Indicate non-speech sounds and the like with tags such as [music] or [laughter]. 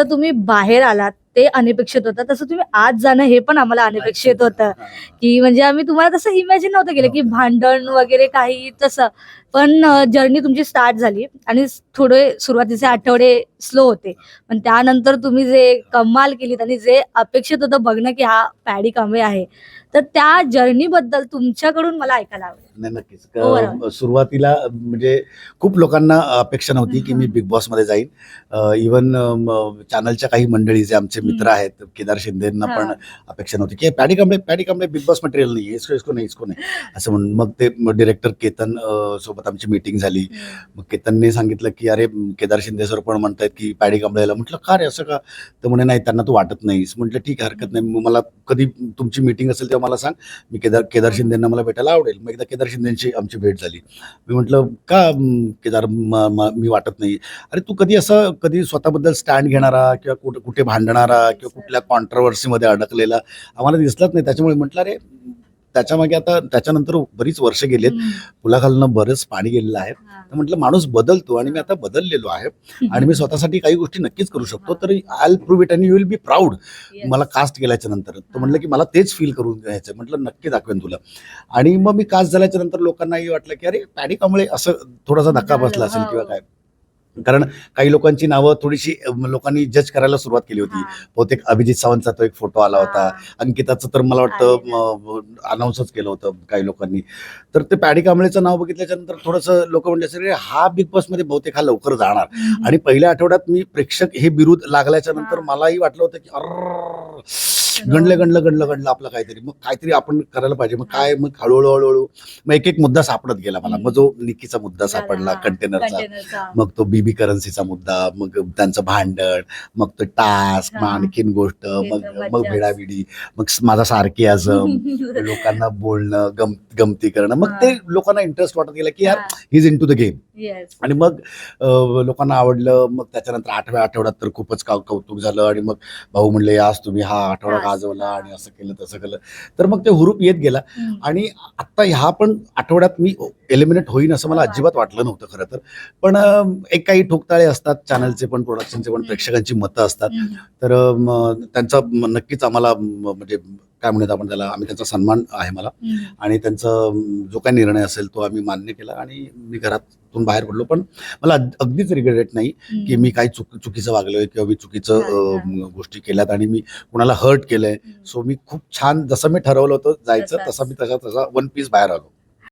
जसं तुम्ही बाहेर आलात ते अनपेक्षित होतं. तसं तुम्ही आज जाणं हे पण आम्हाला अनपेक्षित होतं. की म्हणजे आम्ही तुम्हाला तसं इमॅजिन नव्हतं केलं की भांडण वगैरे काही तसं. पण जर्नी तुमची स्टार्ट झाली आणि थोडे सुरुवातीचे आठवडे स्लो होते. पण त्यानंतर तुम्ही जे कमाल केलीत आणि जे अपेक्षित होतं बघणं की हा पॅडी कांबळे आहे तर त्या जर्नी बद्दल तुमच्याकडून मला ऐकायला आवडेल. नाही नक्कीच. हो, सुरुवातीला म्हणजे खूप लोकांना अपेक्षा नव्हती की मी बिग बॉसमध्ये जाईन. इवन चॅनलच्या काही मंडळी जे आमचे मित्र. आहेत केदार शिंदेना. पण अपेक्षा नव्हती की Paddy Kamble Paddy Kamble Bigg Boss material नाही इसको इसको नाही इसको नाही. [laughs] असं म्हणून मग ते डिरेक्टर केतन अ, सोबत आमची मीटिंग झाली. मग केतनने सांगितलं की अरे केदार शिंदे सर पण म्हणतायत की पॅडी कांबळेला. म्हटलं का रे असं का? तर म्हणे नाही त्यांना तू वाटत नाहीस. म्हटलं ठीक आहे हरकत नाही. मग मला कधी तुमची मीटिंग असेल तेव्हा मला सांग. मी केदार केदार शिंदेना मला भेटायला आवडेल. मग एकदा केदार शिंदेची आमची भेट झाली. मी म्हटलं का केदार मी वाटत नाही. अरे तू कधी असं कधी स्वतःबद्दल स्टँड घेणारा किंवा कुठे कुठे भांडणारा किंवा कुठल्या कॉन्ट्रवर्सीमध्ये अडकलेला आम्हाला दिसलाच नाही. त्याच्यामुळे म्हटलं अरे त्याच्यामागे आता त्याच्यानंतर बरीच वर्ष गेलेत. पुलाखालनं बरंच पाणी गेलेलं आहे. तर म्हटलं माणूस बदलतो आणि मी आता बदललेलो आहे. आणि मी स्वतःसाठी काही गोष्टी नक्कीच करू शकतो. तर आय प्रूव्ह इट आणि यू विल बी प्राऊड. मला कास्ट केल्याच्यानंतर. तो म्हटलं की मला तेच फील करून घ्यायचं म्हटलं नक्की दाखवेन तुला. आणि मग मी कास्ट झाल्याच्यानंतर लोकांनाही वाटलं की अरे पॅडी कांबळे असं थोडासा धक्का बसला असेल किंवा हो. काय. कारण काही लोकांची नावं थोडीशी लोकांनी जज करायला सुरुवात केली होती. बहुतेक अभिजित सावंतचा तो एक फोटो आला होता. अंकिताचं तर मला वाटतं अनाऊन्सच केलं होतं काही लोकांनी तर ते पॅडी कांबळेचं नाव बघितल्याच्या नंतर थोडंसं लोक म्हणले असेल "अरे, हा बिग बॉसमध्ये बहुतेक हा लवकर जाणार. आणि पहिल्या आठवड्यात मी प्रेक्षक हे बिरुद लागल्याच्या नंतर. मलाही वाटलं होतं की अर्र गणलं गणलं गणलं गणलं आपलं काहीतरी मग काहीतरी आपण करायला पाहिजे मग काय मग हळूहळू हळूहळू मग एक एक मुद्दा सापडत गेला मला मग जो निकीचा मुद्दा सापडला. कंटेनरचा. मग तो बीबी करन्सीचा मुद्दा मग त्यांचं भांडण मग तो टास्क मग. आणखीन गोष्ट मग मग. भिडाभिडी मग माझा सारखियाजम [laughs] लोकांना बोलणं गम गमती करणं मग ते लोकांना इंटरेस्ट वाटत गेला की यार हा. Is into the game. आणि मग लोकांना आवडलं मग त्याच्यानंतर आठव्या आठवड्यात तर खूपच कौतुक झालं आणि मग भाऊ म्हणले आज तुम्ही हा आठवडा. गाजवला आणि असं केलं तसं केलं तर मग ते हुरूप येत गेला. आणि आता ह्या पण आठवड्यात मी एलिमिनेट होईन असं मला हा. अजिबात वाटलं नव्हतं खरं तर पण एक काही ठोकताळे असतात चॅनलचे पण प्रोडक्शनचे पण. प्रेक्षकांची मतं असतात. तर त्यांचा नक्कीच आम्हाला म्हणजे काय म्हणत आपण त्याला आम्ही त्यांचा सन्मान आहे मला. आणि त्यांचा जो काही निर्णय असेल तो आम्ही मान्य केला आणि मी घरातून बाहेर पडलो पण मला अग- अगदीच रिग्रेट नाही की मी काही चुक चुकीचं वागलोय किंवा मी चुकीचं हा, गोष्टी केल्यात आणि मी कुणाला हर्ट केलंय. सो मी खूप छान जसं मी ठरवलं होतं जायचं. तसा मी तसा तसा वन पीस बाहेर आलो